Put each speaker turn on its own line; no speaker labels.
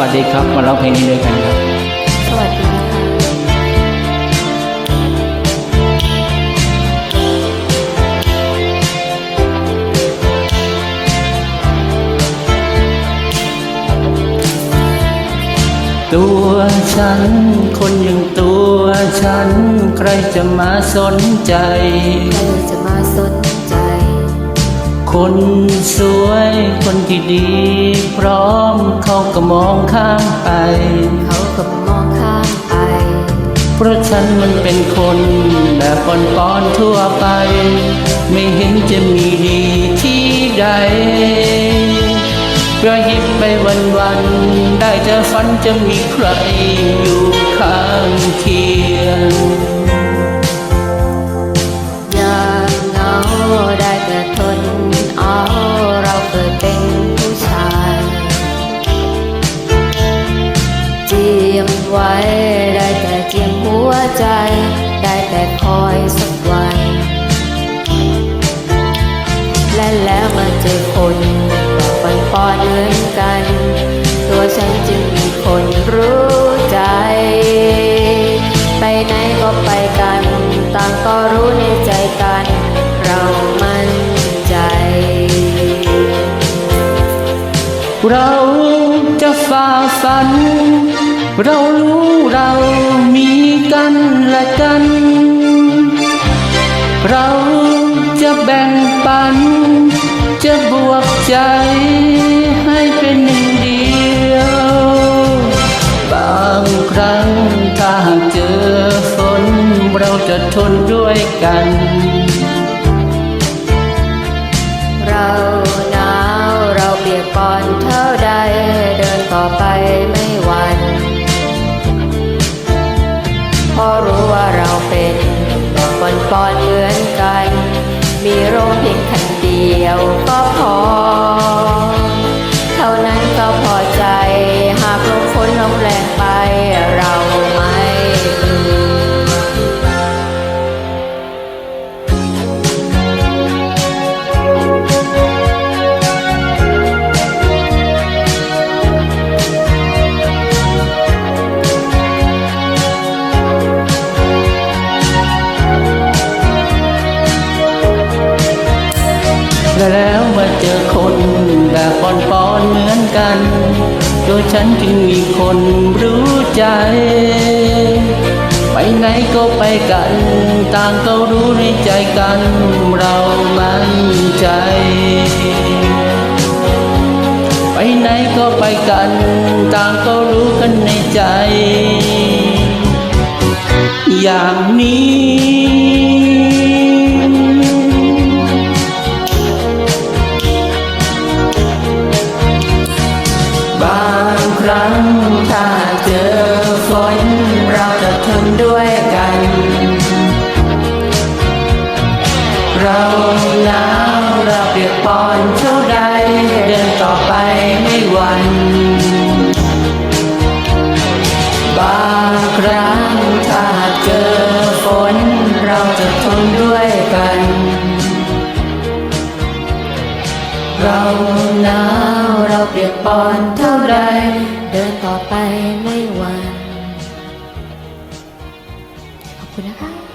วัสดีครับ มาร้องเพลงนี้ด้วยกันครับ
สวัสดีค่ะ
ตัวฉัน คนอย่างตัวฉัน ใครจะมาสนใจ
ใครจะมาสนใจ
คนสวยคนที่ดี พร้อมเขาก็มองข้ามไป
เขาก็มองข้ามไป
เพราะฉันมันเป็นคนแบบปอนปอนๆทั่วไป ไม่เห็นจะมีดีที่ใดกระยิบไปวันวันๆได้จะฝันจะมีใครอยู่ข้างเคียง
อย่าง คอยสักวัน และแล้วมาเจอคนปอนปอนเหมือนกัน ตัวฉันจึงมีคนรู้ใจ ไปไหนก็ไปกัน ต่างก็รู้ในใจกัน เรามั่นใจ
เราจะฝ่าฟัน เรารู้เรามีกันและกัน เราจะแบ่งปัน จะบวกใจให้เป็นหนึ่งเดียว บางครั้งถ้าหากเจอฝนเราจะทนด้วยกัน
เราหนาวเราเปียกปอนเท่าใดเดินต่อไปไม่หวั่นเพราะรู้ว่าเราเป็น ปอนปอนเหมือนกัน มีโรงเพียงคันเดียวก็พอ เจ
อคนแบบปอนปอนเหมือนกัน โดยฉันจึงมีคนรู้ใจ ไปไหนก็ไปกัน ต่างก็รู้ในใจกัน เรามั่นใจ ไปไหนก็ไปกัน ต่างก็รู้กันในใจ อย่างนี้ รั้ง ถ้าเจอฝนเราจะทนด้วยกัน เราหนาวเราเปียกปอนเท่าใดเดินต่อไปไม่หวั่นบางครั้งถ้าเจอฝนเราจะทนด้วยกัน เราหนาวเราเปียกปอนเท่าใด
เดินต่อไปไม่หวั่นขอบคุณนะคะ